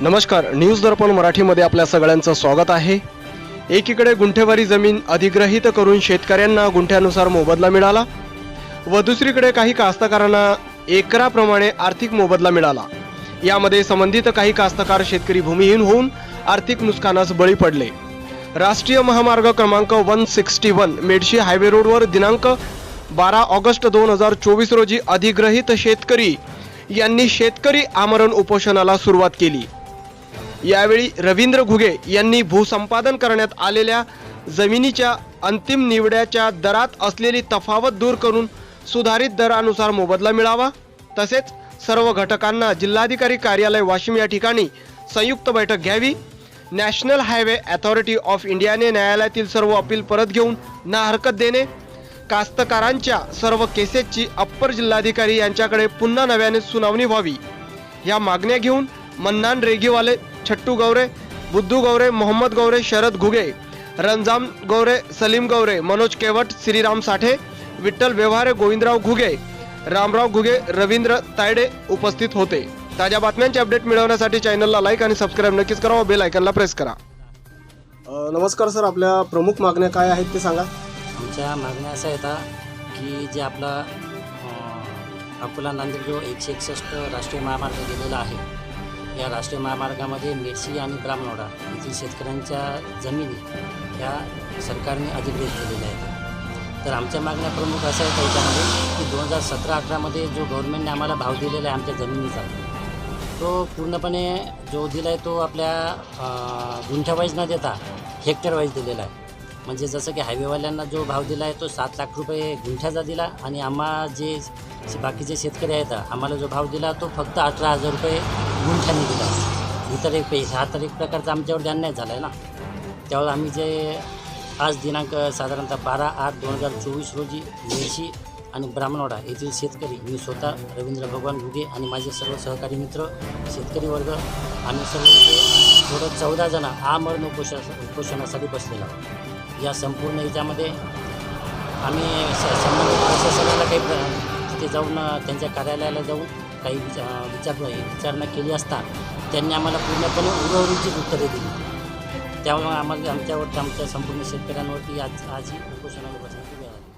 नमस्कार न्यूज दर्पण मराठीमध्ये आपल्या सगळ्यांचं स्वागत आहे. एकीकडे गुंठेवारी जमीन अधिग्रहित करून शेतकऱ्यांना गुंठ्यानुसार मोबदला मिळाला व दुसरीकडे काही कास्तकारांना एकराप्रमाणे आर्थिक मोबदला मिळाला. यामध्ये संबंधित काही कास्तकार शेतकरी भूमिहीन होऊन आर्थिक नुकसानास बळी पडले. राष्ट्रीय महामार्ग क्रमांक one sixty one Medshi highway रोडवर दिनांक बारा ऑगस्ट दोन हजार चोवीस रोजी अधिग्रहित शेतकरी यांनी शेतकरी आमरण उपोषणाला सुरुवात केली. यावेळी रवींद्र घुगे यांनी भूसंपादन करण्यात आलेल्या जमिनीच्या अंतिम निवड्याच्या दरात असलेली तफावत दूर करून सुधारित दरानुसार मोबदला मिळावा. तसेच सर्व घटकांना जिल्हाधिकारी कार्यालय वाशिम या ठिकाणी संयुक्त बैठक घ्यावी. नॅशनल हायवे अथॉरिटी ऑफ इंडियाने न्यायालयातील सर्व अपील परत घेऊन ना हरकत देणे. कास्तकारांच्या सर्व केसेसची अप्पर जिल्हाधिकारी यांच्याकडे पुन्हा नव्याने सुनावणी व्हावी. या मागण्या घेऊन मन्नान रेगीवाले छट्टू गौरे बुद्धू गौरे मोहम्मद गौरे शरद घुगे रंजाम गौरे सलीम गौरे मनोज केवट श्रीराम साठे विठ्ठल व्यवहारे गोविंदराव घुगे रामराव घुगे रवींद्र तायडे उपस्थित होते. ताज्या बातम्यांचे अपडेट मिळवण्यासाठी चॅनलला लाईक आणि सबस्क्राईब नक्कीच करा व बेल आयकनला प्रेस करा. नमस्कार सर आपल्या प्रमुख मागण्या काय आहेत ते सांगा. आमच्या मागण्या अशा येतात की जे आपला अकोला नांदेड जो एकशे एकसष्ट राष्ट्रीय महामार्ग गेलेला आहे या राष्ट्रीय महामार्गामध्ये मेडशी आणि ब्राह्मणवाडा येथील शेतकऱ्यांच्या जमिनी ह्या सरकारने अधिकृत केलेल्या आहेत. तर आमच्या मागण्या प्रमुख असं आहे त्याच्यामध्ये की दोन हजार सतरा अठरामध्ये जो गव्हर्नमेंटने आम्हाला भाव दिलेला आहे आमच्या जमिनीचा तो पूर्णपणे जो दिला आहे तो आपल्या गुंठ्यावाईज न देता हेक्टरवाईज दिलेला आहे. म्हणजे जसं की हायवेवाल्यांना जो भाव दिला आहे तो सात लाख रुपये गुंठ्याचा दिला आणि आम्हा जे बाकीचे शेतकरी आहेत आम्हाला जो भाव दिला तो फक्त अठरा हजार रुपये गुंठ्यांनी दिला. इतर एक पैसे हा तर एक प्रकारचा आमच्यावर अन्याय झाला आहे ना. त्यावेळेस आम्ही जे आज दिनांक साधारणतः बारा आठ दोन हजार चोवीस रोजी मेळशी आणि ब्राह्मणवाडा येथील शेतकरी मी स्वतः रवींद्र भगवान घुगे आणि माझे सर्व सहकारी मित्र शेतकरी वर्ग आम्ही सर्व इथे थोडं चौदा जण आमरण उपोषण उपोषणासाठी बसलेला या संपूर्ण याच्यामध्ये आम्ही संबंधित प्रशासनाला काही तिथे जाऊन त्यांच्या कार्यालयाला जाऊन काही विचा विचार विचारणा केली असता त्यांनी आम्हाला पूर्णपणे उर्वरितचीच उत्तरे दिली. त्यामुळे आम्हाला आमच्यावरती आमच्या संपूर्ण शेतकऱ्यांवरती आज आजही उपोषणाला बसण्याची वेळ आली.